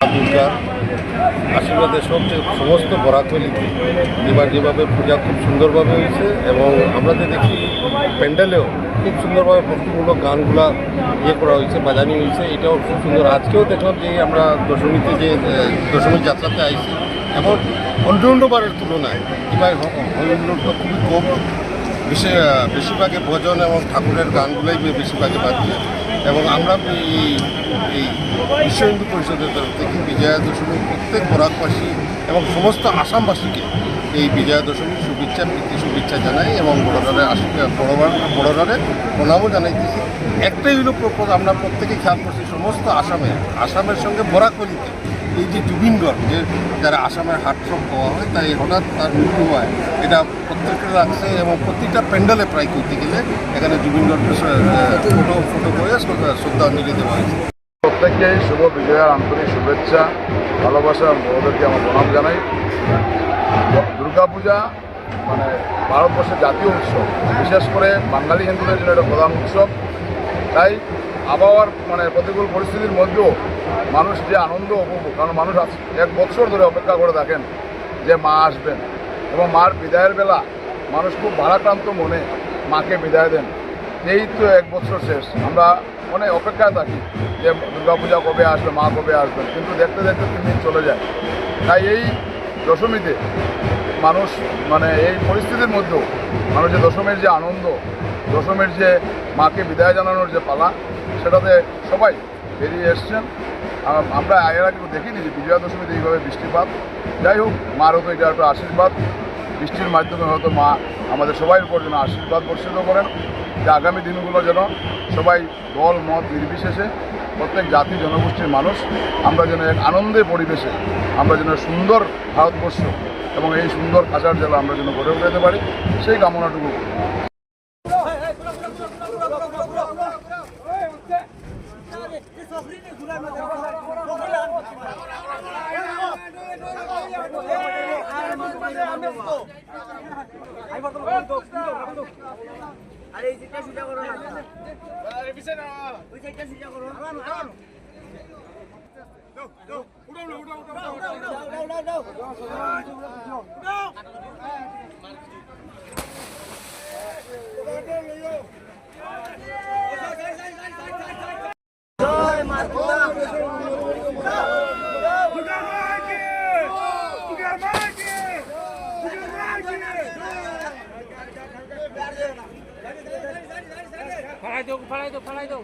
দুর্গার আশীর্বাদের সবচেয়ে সমস্ত বরাকলিতে এবার যেভাবে পূজা খুব সুন্দরভাবে হয়েছে এবং আমরা যে দেখি প্যান্ডেলেও খুব সুন্দরভাবে ভক্তিমূলক গানগুলা ইয়ে করা হয়েছে, বাজানি হয়েছে, এটাও খুব সুন্দর। আজকেও দেখলাম যে আমরা দশমীতে যে দশমীর যাত্রাতে আইছি, এখন অন্য অন্যবারের তুলনায় এবার হরিমন্ডলটা খুবই কম। বেশি বেশিরভাগে ভজন এবং ঠাকুরের গানগুলোই বেশিরভাগে বাজছে এবং আমরা এই এই বিশ্ব হিন্দু পরিষদের তরফ থেকে বিজয়া দশমী প্রত্যেক বরাকবাসী এবং সমস্ত আসামবাসীকে এই বিজয়া দশমীর শুভেচ্ছা, প্রীতি শুভেচ্ছা জানাই এবং বড়রারে বড়বার বড়রারে প্রণামও জানাইতেছি। একটাই হলো আমরা প্রত্যেকে খেয়াল করছি সমস্ত আসামে, আসামের সঙ্গে বরাকলিতে এই যে জুবিনগড় যে যারা আসামের হার্টথ্রব পাওয়া হয়, তাই হঠাৎ তার মৃত্যু হয়। এটা প্রত্যেকের রাখছে এবং প্রতিটা প্যান্ডেলে প্রায় করতে গেলে এখানে জুবিনগড়কে ফটো ফটো করে শ্রদ্ধাঞ্জলি দেওয়া হয়েছে। প্রত্যেককে শুভ বিজয়ার আন্তরিক শুভেচ্ছা, ভালোবাসা বড়দেরকে আমার প্রণাম জানাই। দুর্গাপূজা মানে ভারতবর্ষের জাতীয় উৎসব, বিশেষ করে বাঙালি হিন্দুদের জন্য এটা প্রধান উৎসব। তাই আবহাওয়ার মানে প্রতিকূল পরিস্থিতির মধ্যেও মানুষ যে আনন্দ উপভোগ কারণ মানুষ এক বছর ধরে অপেক্ষা করে থাকেন যে মা আসবেন এবং মার বিদায়ের বেলা মানুষ খুব ভারাক্রান্ত মনে মাকে বিদায় দেন। এই তো এক বছর শেষ। আমরা মানে অপেক্ষায় থাকি। যে দুর্গাপূজা কবে আসবে, মা কবে আসবেন, কিন্তু দেখতে দেখতে তিন দিন চলে যায়। তাই এই দশমীতে মানুষ মানে এই পরিস্থিতির মধ্যেও মানুষের দশমীর যে আনন্দ, দশমীর যে মাকে বিদায় জানানোর যে পালা, সেটাতে সবাই বেরিয়ে এসছেন। আম- আমরা এর আগে দেখিনি যে বিজয়া দশমীতে এইভাবে বৃষ্টিপাত। যাই হোক, মার হতো এটা একটা আশীর্বাদ। বৃষ্টির মাধ্যমে হয়তো মা আমাদের সবাই উপর যেন আশীর্বাদ বর্ষিত করেন। যে আগামী দিনগুলো যেন সবাই দল, মত নির্বিশেষে প্রত্যেক জাতি জনগোষ্ঠীর মানুষ আমরা যেন এক আনন্দের পরিবেশে আমরা যেন সুন্দর ভারতবর্ষ এবং এই সুন্দর কাঁচার জেলা আমরা যেন গড়ে উঠাতে পারি সেই কামনাটুকু আরে এই যেটা সুজা করো না ওই যেটা সুজা করো জয় ফালাই দাও ফালাই দাও ফালাই দাও